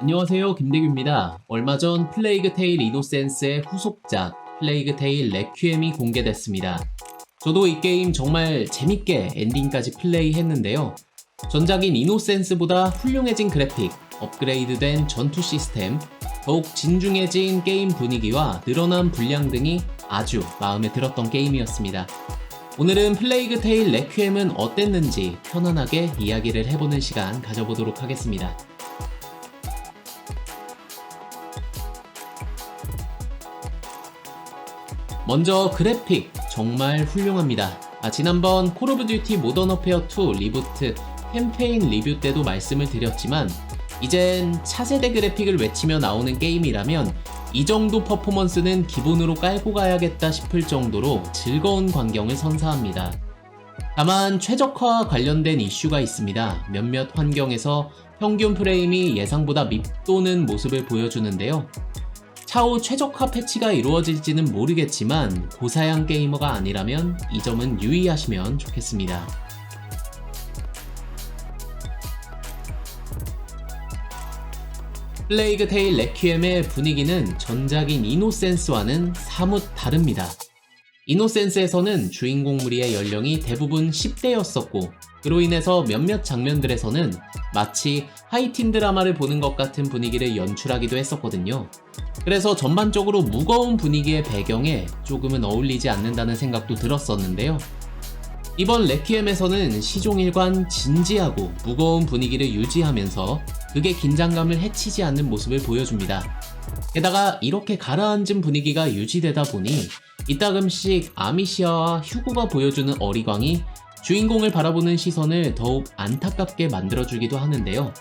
안녕하세요 김대규입니다. 얼마 전 플레이그 테일 이노센스의 후속작 플레이그 테일 레퀴엠이 공개됐습니다. 저도 이 게임 정말 재밌게 엔딩까지 플레이했는데요. 전작인 이노센스보다 훌륭해진 그래픽, 업그레이드된 전투 시스템, 더욱 진중해진 게임 분위기와 늘어난 분량 등이 아주 마음에 들었던 게임이었습니다. 오늘은 플레이그 테일 레퀴엠은 어땠는지 편안하게 이야기를 해보는 시간 가져보도록 하겠습니다. 먼저 그래픽 정말 훌륭합니다. 아, 지난번 콜 오브 듀티 모던 어페어 2 리부트 캠페인 리뷰 때도 말씀을 드렸지만 이젠 차세대 그래픽을 외치며 나오는 게임이라면 이 정도 퍼포먼스는 기본으로 깔고 가야겠다 싶을 정도로 즐거운 광경을 선사합니다. 다만 최적화 관련된 이슈가 있습니다. 몇몇 환경에서 평균 프레임이 예상보다 밉도는 모습을 보여주는데요. 차후 최적화 패치가 이루어질지는 모르겠지만 고사양 게이머가 아니라면 이 점은 유의하시면 좋겠습니다. 플레이그 테일 레퀴엠의 분위기는 전작인 이노센스와는 사뭇 다릅니다. 이노센스에서는 주인공 무리의 연령이 대부분 10대였었고, 그로 인해서 몇몇 장면들에서는 마치 하이틴 드라마를 보는 것 같은 분위기를 연출하기도 했었거든요. 그래서 전반적으로 무거운 분위기의 배경에 조금은 어울리지 않는다는 생각도 들었었는데요. 이번 레퀴엠에서는 시종일관 진지하고 무거운 분위기를 유지하면서 그게 긴장감을 해치지 않는 모습을 보여줍니다. 게다가 이렇게 가라앉은 분위기가 유지되다 보니 이따금씩 아미시아와 휴고가 보여주는 어리광이 주인공을 바라보는 시선을 더욱 안타깝게 만들어주기도 하는데요.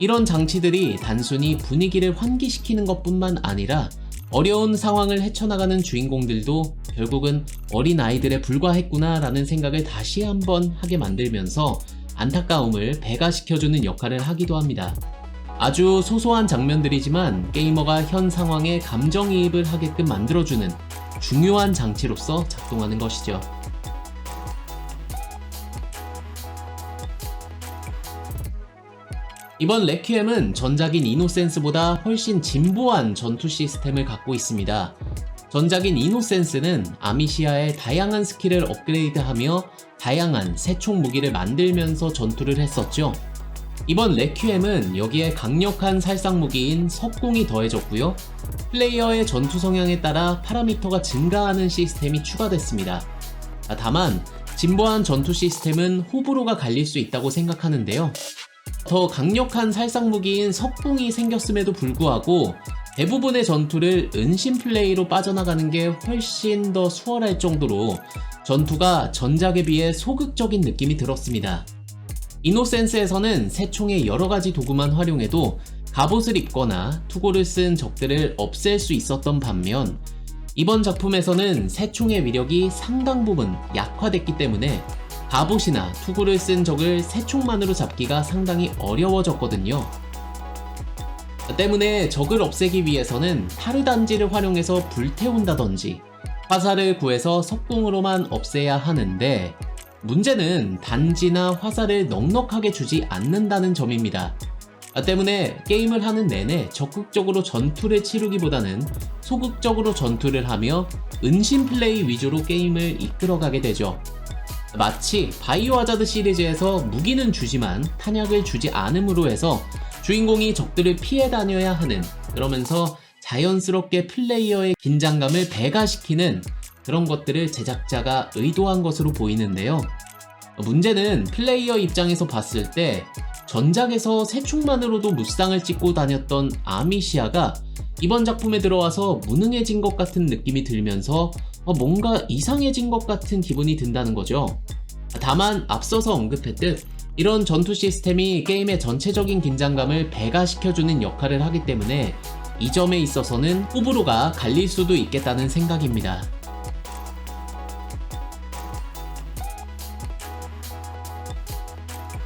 이런 장치들이 단순히 분위기를 환기시키는 것 뿐만 아니라 어려운 상황을 헤쳐나가는 주인공들도 결국은 어린 아이들에 불과했구나 라는 생각을 다시 한번 하게 만들면서 안타까움을 배가시켜주는 역할을 하기도 합니다. 아주 소소한 장면들이지만 게이머가 현 상황에 감정이입을 하게끔 만들어주는 중요한 장치로서 작동하는 것이죠. 이번 레퀴엠은 전작인 이노센스보다 훨씬 진보한 전투 시스템을 갖고 있습니다. 전작인 이노센스는 아미시아의 다양한 스킬을 업그레이드하며 다양한 새총 무기를 만들면서 전투를 했었죠. 이번 레퀴엠은 여기에 강력한 살상 무기인 석공이 더해졌고요. 플레이어의 전투 성향에 따라 파라미터가 증가하는 시스템이 추가됐습니다. 아, 다만 진보한 전투 시스템은 호불호가 갈릴 수 있다고 생각하는데요. 더 강력한 살상 무기인 석궁이 생겼음에도 불구하고 대부분의 전투를 은신 플레이로 빠져나가는 게 훨씬 더 수월할 정도로 전투가 전작에 비해 소극적인 느낌이 들었습니다. 이노센스에서는 새 총의 여러 가지 도구만 활용해도 갑옷을 입거나 투고를 쓴 적들을 없앨 수 있었던 반면 이번 작품에서는 새 총의 위력이 상당 부분 약화됐기 때문에 갑옷이나 투구를 쓴 적을 새총만으로 잡기가 상당히 어려워졌거든요. 때문에 적을 없애기 위해서는 타르단지를 활용해서 불태운다든지 화살을 구해서 석궁으로만 없애야 하는데 문제는 단지나 화살을 넉넉하게 주지 않는다는 점입니다. 때문에 게임을 하는 내내 적극적으로 전투를 치르기보다는 소극적으로 전투를 하며 은신 플레이 위주로 게임을 이끌어가게 되죠. 마치 바이오 하자드 시리즈에서 무기는 주지만 탄약을 주지 않음으로 해서 주인공이 적들을 피해 다녀야 하는 그러면서 자연스럽게 플레이어의 긴장감을 배가시키는 그런 것들을 제작자가 의도한 것으로 보이는데요. 문제는 플레이어 입장에서 봤을 때 전작에서 새총만으로도 무쌍을 찍고 다녔던 아미시아가 이번 작품에 들어와서 무능해진 것 같은 느낌이 들면서 뭔가 이상해진 것 같은 기분이 든다는 거죠. 다만 앞서서 언급했듯 이런 전투 시스템이 게임의 전체적인 긴장감을 배가시켜주는 역할을 하기 때문에 이 점에 있어서는 호불호가 갈릴 수도 있겠다는 생각입니다.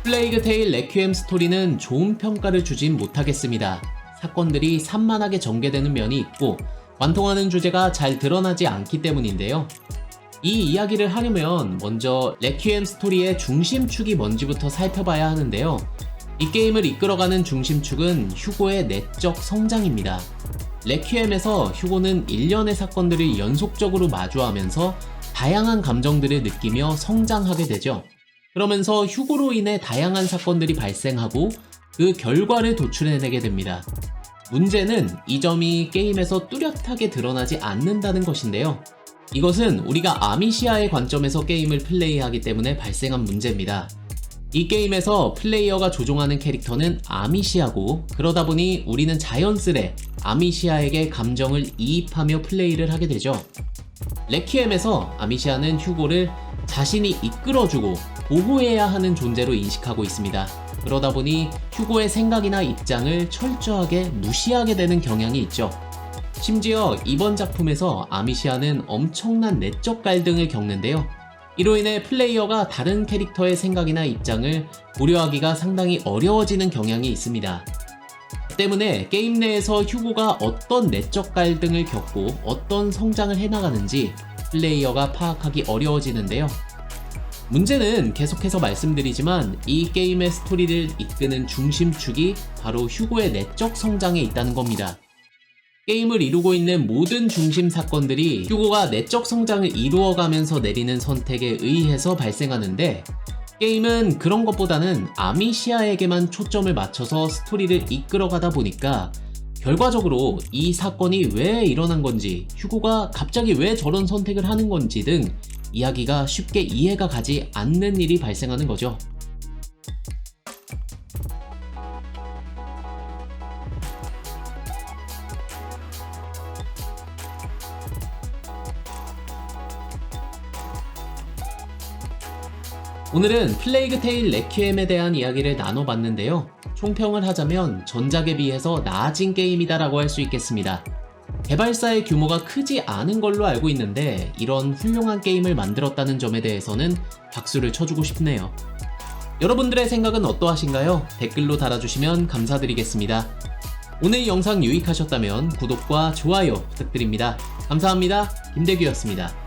플레이그 테일 레퀴엠 스토리는 좋은 평가를 주진 못하겠습니다. 사건들이 산만하게 전개되는 면이 있고 관통하는 주제가 잘 드러나지 않기 때문인데요. 이 이야기를 하려면 먼저 레퀴엠 스토리의 중심축이 뭔지부터 살펴봐야 하는데요. 이 게임을 이끌어가는 중심축은 휴고의 내적 성장입니다. 레퀴엠에서 휴고는 일련의 사건들을 연속적으로 마주하면서 다양한 감정들을 느끼며 성장하게 되죠. 그러면서 휴고로 인해 다양한 사건들이 발생하고 그 결과를 도출해내게 됩니다. 문제는 이 점이 게임에서 뚜렷하게 드러나지 않는다는 것인데요. 이것은 우리가 아미시아의 관점에서 게임을 플레이하기 때문에 발생한 문제입니다. 이 게임에서 플레이어가 조종하는 캐릭터는 아미시아고 그러다 보니 우리는 자연스레 아미시아에게 감정을 이입하며 플레이를 하게 되죠. 레퀴엠에서 아미시아는 휴고를 자신이 이끌어주고 보호해야 하는 존재로 인식하고 있습니다. 그러다 보니 휴고의 생각이나 입장을 철저하게 무시하게 되는 경향이 있죠. 심지어 이번 작품에서 아미시아는 엄청난 내적 갈등을 겪는데요. 이로 인해 플레이어가 다른 캐릭터의 생각이나 입장을 고려하기가 상당히 어려워지는 경향이 있습니다. 때문에 게임 내에서 휴고가 어떤 내적 갈등을 겪고 어떤 성장을 해나가는지 플레이어가 파악하기 어려워지는데요. 문제는 계속해서 말씀드리지만 이 게임의 스토리를 이끄는 중심축이 바로 휴고의 내적 성장에 있다는 겁니다. 게임을 이루고 있는 모든 중심 사건들이 휴고가 내적 성장을 이루어가면서 내리는 선택에 의해서 발생하는데 게임은 그런 것보다는 아미시아에게만 초점을 맞춰서 스토리를 이끌어가다 보니까 결과적으로 이 사건이 왜 일어난 건지, 휴고가 갑자기 왜 저런 선택을 하는 건지 등 이야기가 쉽게 이해가 가지 않는 일이 발생하는 거죠. 오늘은 플레이그 테일 레퀴엠에 대한 이야기를 나눠봤는데요. 총평을 하자면 전작에 비해서 나아진 게임이다라고 할 수 있겠습니다. 개발사의 규모가 크지 않은 걸로 알고 있는데 이런 훌륭한 게임을 만들었다는 점에 대해서는 박수를 쳐주고 싶네요. 여러분들의 생각은 어떠하신가요? 댓글로 달아주시면 감사드리겠습니다. 오늘 영상 유익하셨다면 구독과 좋아요 부탁드립니다. 감사합니다. 김대규였습니다.